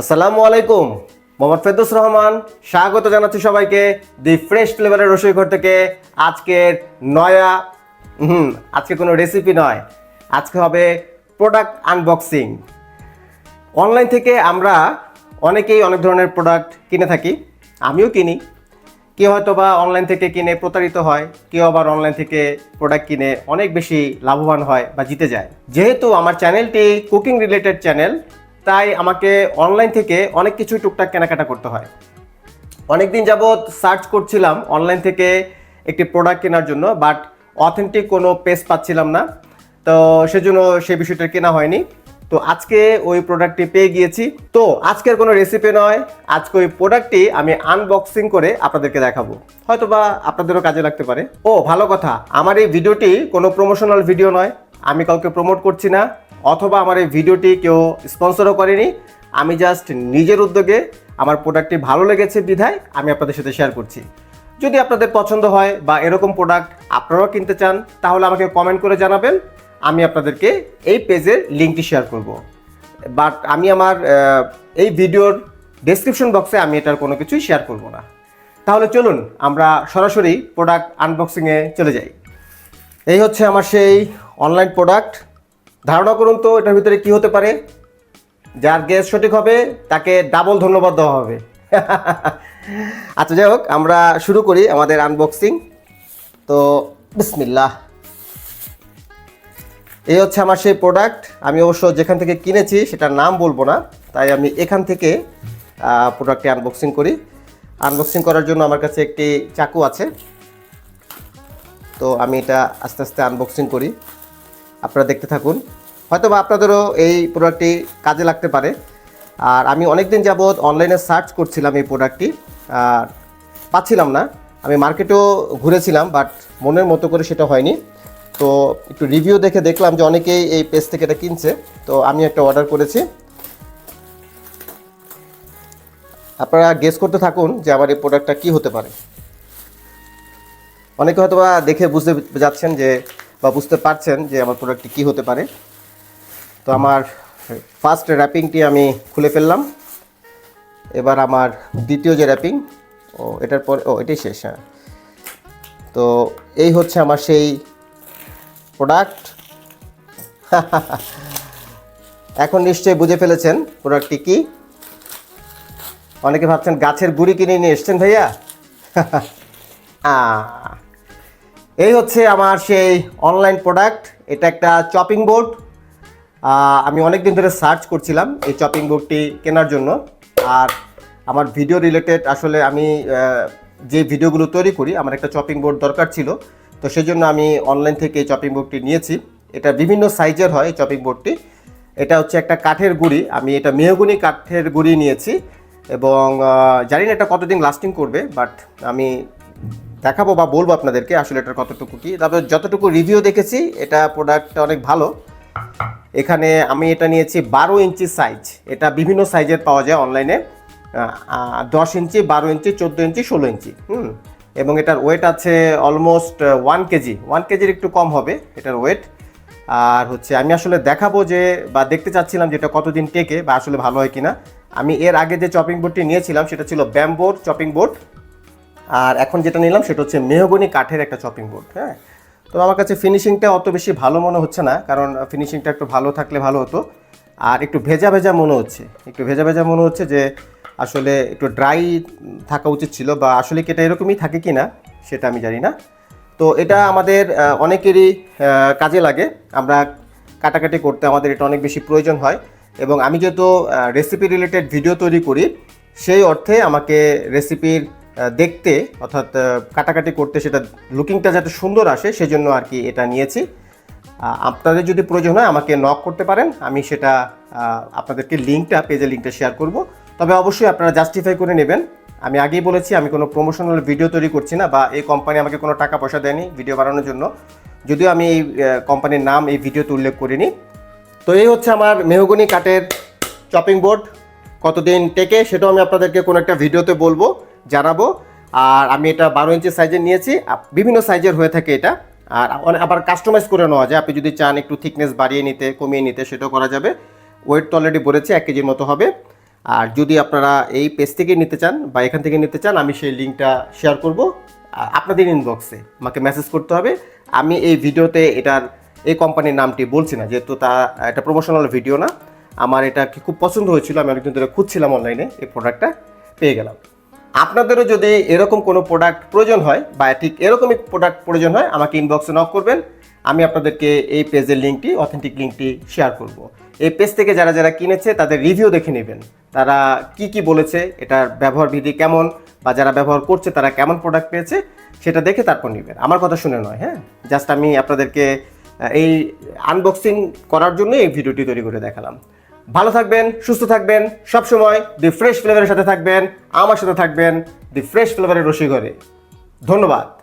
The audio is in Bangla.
আসসালামু আলাইকুম। মোহাম্মদ ফেদুস রহমান, স্বাগত জানাচ্ছি সবাইকে দি ফ্রেশ ফ্লেভারের রসই ঘর থেকে। আজকের নয়া, হুম, আজকে কোনো রেসিপি নয়। আজকে হবে প্রোডাক্ট আনবক্সিং অনলাইন থেকে আমরা অনেকেই অনেক ধরনের প্রোডাক্ট কিনে থাকি। আমিও কিনি। কেউ হয়তো বা অনলাইন থেকে কিনে প্রতারিত হয়, কেউ আবার অনলাইন থেকে প্রোডাক্ট কিনে অনেক বেশি লাভবান হয় বা জিতে যায়। যেহেতু আমার চ্যানেলটি কুকিং রিলেটেড চ্যানেল তাই আমাকে অনলাইন থেকে অনেক কিছু টুকটাক কেনাকাটা করতে হয়। অনেক দিন যাবৎ সার্চ করছিলাম অনলাইন থেকে একটি প্রোডাক্ট কেনার জন্য বাট অথেন্টিক কোনো পেজ পাচ্ছিলাম না। তো সেজন্য সেই বিষয়টা কেনা হয়নি। তো আজকে ওই প্রোডাক্টটি পেয়ে গিয়েছি। তো আজকের কোনো রেসিপি নয়, আজকে ওই প্রোডাক্টটি আমি আনবক্সিং করে আপনাদেরকে দেখাবো। হয়তো বা আপনাদেরও কাজে লাগতে পারে। ও, ভালো কথা, আমার এই ভিডিওটি কোনো প্রমোশনাল ভিডিও নয়। আমি কাউকে প্রমোট করছি না। অথবা আমার এই ভিডিওটি কেউ স্পন্সরও করেনি। আমি জাস্ট নিজের উদ্যোগে আমার প্রোডাক্টটি ভালো লেগেছে বিধায় আমি আপনাদের সাথে শেয়ার করছি। যদি আপনাদের পছন্দ হয় বা এরকম প্রোডাক্ট আপনারাও কিনতে চান, তাহলে আমাকে কমেন্ট করে জানাবেন। আমি আপনাদেরকে এই পেজের লিঙ্কটি শেয়ার করব। বাট আমি আমার এই ভিডিওর ডেসক্রিপশন বক্সে আমি এটার কোনো কিছুই শেয়ার করব না। তাহলে চলুন আমরা সরাসরি প্রোডাক্ট আনবক্সিংয়ে চলে যাই। এই হচ্ছে আমার সেই অনলাইন প্রোডাক্ট ধারণা করুন তো এটার ভিতরে কি হতে পারে? যার গ্যাস সঠিক হবে, তাকে ডাবল ধন্যবাদ দেওয়া হবে। আচ্ছা যাই হোক, আমরা শুরু করি আমাদের আনবক্সিং তো, বিসমিল্লাহ। এই হচ্ছে আমার সেই প্রোডাক্ট আমি অবশ্য যেখান থেকে কিনেছি সেটার নাম বলব না, তাই আমি এখান থেকে প্রোডাক্টটি আনবক্সিং করি। আনবক্সিং করার জন্য আমার কাছে একটি চাকু আছে। তো আমি এটা আস্তে আস্তে আনবক্সিং করি। আপনারা দেখতে থাকুন। হয়তো বা আপনাদেরও এই প্রোডাক্টটি কাজে লাগতে পারে। আর আমি অনেক দিন যাবৎ অনলাইনে সার্চ করছিলাম এই প্রোডাক্টটি আর পাচ্ছিলাম না। আমি মার্কেটেও ঘুরেছিলাম বাট মনের মতো করে সেটা হয়নি। তো একটু রিভিউ দেখে দেখলাম যে অনেকেই এই পেজ থেকে এটা কিনছে। তো আমি একটা অর্ডার করেছি। আপনারা গেস করতে থাকুন যে আমার এই প্রোডাক্টটা কী হতে পারে। অনেকে হয়তো বা দেখে বুঝতে যাচ্ছেন যে বা বুঝতে পারছেন যে আমার প্রোডাক্টটি কী হতে পারে। তো আমার ফার্স্ট র্যাপিংটি আমি খুলে ফেললাম। এবার আমার দ্বিতীয় যে র্যাপিং ও এটার পর ও এটাই শেষ হ্যাঁ। তো এই হচ্ছে আমার সেই প্রোডাক্ট এখন নিশ্চয়ই বুঝে ফেলেছেন প্রোডাক্টটি কি। অনেকে ভাবছেন গাছের গুড়ি কিনে নিয়ে এসছেন ভাইয়া। আহ, এই হচ্ছে আমার সেই অনলাইন প্রোডাক্ট এটা একটা চপিং বোর্ড আমি অনেক দিন ধরে সার্চ করছিলাম এই চপিং বোর্ডটি কেনার জন্য। আর আমার ভিডিও রিলেটেড আসলে আমি যে ভিডিওগুলো তৈরি করি, আমার একটা চপিং বোর্ড দরকার ছিল। তো সেই জন্য আমি অনলাইন থেকে এই চপিং বোর্ডটি নিয়েছি। এটা বিভিন্ন সাইজের হয় এই চপিং বোর্ডটি এটা হচ্ছে একটা কাঠের গুড়ি। আমি এটা মেহগুনি কাঠের গুড়ি নিয়েছি এবং জানি না এটা কতদিন লাস্টিং করবে বাট আমি দেখাবো বা বলব আপনাদেরকে আসলে এটার কতটুকু কি। তবে যতটুকু রিভিউ দেখেছি, এটা প্রোডাক্টটা অনেক ভালো। এখানে আমি এটা নিয়েছি বারো ইঞ্চি সাইজ এটা বিভিন্ন সাইজের পাওয়া যায় অনলাইনে দশ ইঞ্চি, বারো ইঞ্চি, চোদ্দ ইঞ্চি, ষোলো ইঞ্চি। হুম? এবং এটার ওয়েট আছে অলমোস্ট ওয়ান কেজি ওয়ান কেজির একটু কম হবে এটার ওয়েট আর হচ্ছে আমি আসলে দেখাবো যে বা দেখতে চাচ্ছিলাম যে এটা কতদিন টেকে বা আসলে ভালো হয় কিনা। আমি এর আগে যে চপিং বোর্ডটি নিয়েছিলাম, সেটা ছিল ব্যাম্বোর চপিং বোর্ড আর এখন যেটা নিলাম সেটা হচ্ছে মেহগনি কাঠের একটা চপিং বোর্ড হ্যাঁ? তো আমার কাছে ফিনিশিংটা অত বেশি ভালো মনে হচ্ছে না, কারণ ফিনিশিংটা একটু ভালো থাকলে ভালো হতো। আর একটু ভেজা ভেজা মনে হচ্ছে, একটু ভেজা ভেজা মনে হচ্ছে যে আসলে একটু ড্রাই থাকা উচিত ছিল বা আসলে কি এটা এরকমই থাকে কি না, সেটা আমি জানি না। তো এটা আমাদের অনেকেরই কাজে লাগে। আমরা কাটাকাটি করতে আমাদের এটা অনেক বেশি প্রয়োজন হয় এবং আমি যেহেতু রেসিপি রিলেটেড ভিডিও তৈরি করি, সেই অর্থে আমাকে রেসিপির দেখতে, অর্থাৎ কাটাকাটি করতে সেটা লুকিংটা যাতে সুন্দর আসে, সেজন্য আর কি এটা নিয়েছি। আপনাদের যদি প্রয়োজন হয়, আমাকে নক করতে পারেন। আমি সেটা আপনাদেরকে লিঙ্কটা পেজের লিঙ্কটা শেয়ার করব। তবে অবশ্যই আপনারা জাস্টিফাই করে নেবেন। আমি আগেই বলেছি, আমি কোনো প্রমোশনাল ভিডিও তৈরি করছি না বা এই কোম্পানি আমাকে কোনো টাকা পয়সা দেয়নি ভিডিও বানানোর জন্য। যদিও আমি এই কোম্পানির নাম এই ভিডিওতে উল্লেখ করিনি। তো এই হচ্ছে আমার মেহগনি কাঠের চপিং বোর্ড কতদিন টেকে, সেটাও আমি আপনাদেরকে কোনো একটা ভিডিওতে বলব। জানাব। আর আমি এটা বারো ইঞ্চি সাইজের নিয়েছি। বিভিন্ন সাইজের হয়ে থাকে এটা। আর আবার কাস্টমাইজ করে নেওয়া যায়। আপনি যদি চান একটু থিকনেস বাড়িয়ে নিতে, কমিয়ে নিতে, সেটাও করা যাবে। ওয়েট তো অলরেডি বলেছি, এক কেজির মতো হবে। আর যদি আপনারা এই পেজ থেকে নিতে চান বা এখান থেকে নিতে চান, আমি সেই লিঙ্কটা শেয়ার করব আপনাদের ইনবক্সে আমাকে মেসেজ করতে হবে। আমি এই ভিডিওতে এটার, এই কোম্পানির নামটি বলছি না, যেহেতু তা, এটা প্রমোশনাল ভিডিও না। আমার এটা খুব পছন্দ হয়েছিল, আমি অনেকদিন ধরে খুঁজছিলাম অনলাইনে এই প্রোডাক্টটা পেয়ে গেলাম। আপনাদেরও যদি এরকম কোনো প্রোডাক্ট প্রয়োজন হয়, বা ঠিক এরকমই প্রোডাক্ট প্রয়োজন হয়, আমাকে ইনবক্সে নক করবেন। আমি আপনাদেরকে এই পেজের লিঙ্কটি অথেন্টিক লিঙ্কটি শেয়ার করব। এই পেজ থেকে যারা যারা কিনেছে, তাদের রিভিউ দেখে নেবেন। তারা কি কি বলেছে, এটার ব্যবহার বিধি কেমন, বা যারা ব্যবহার করছে, তারা কেমন প্রোডাক্ট পেয়েছে, সেটা দেখে তারপর নেবেন। আমার কথা শুনে নয় হ্যাঁ? জাস্ট আমি আপনাদেরকে এই আনবক্সিং করার জন্য এই ভিডিওটি তৈরি করে দেখালাম। ভালো থাকবেন, সুস্থ থাকবেন, সবসময় দি ফ্রেশ ফ্লেভারের সাথে থাকবেন, আমার সাথে থাকবেন দি ফ্রেশ ফ্লেভারের রসিঘরে ধন্যবাদ।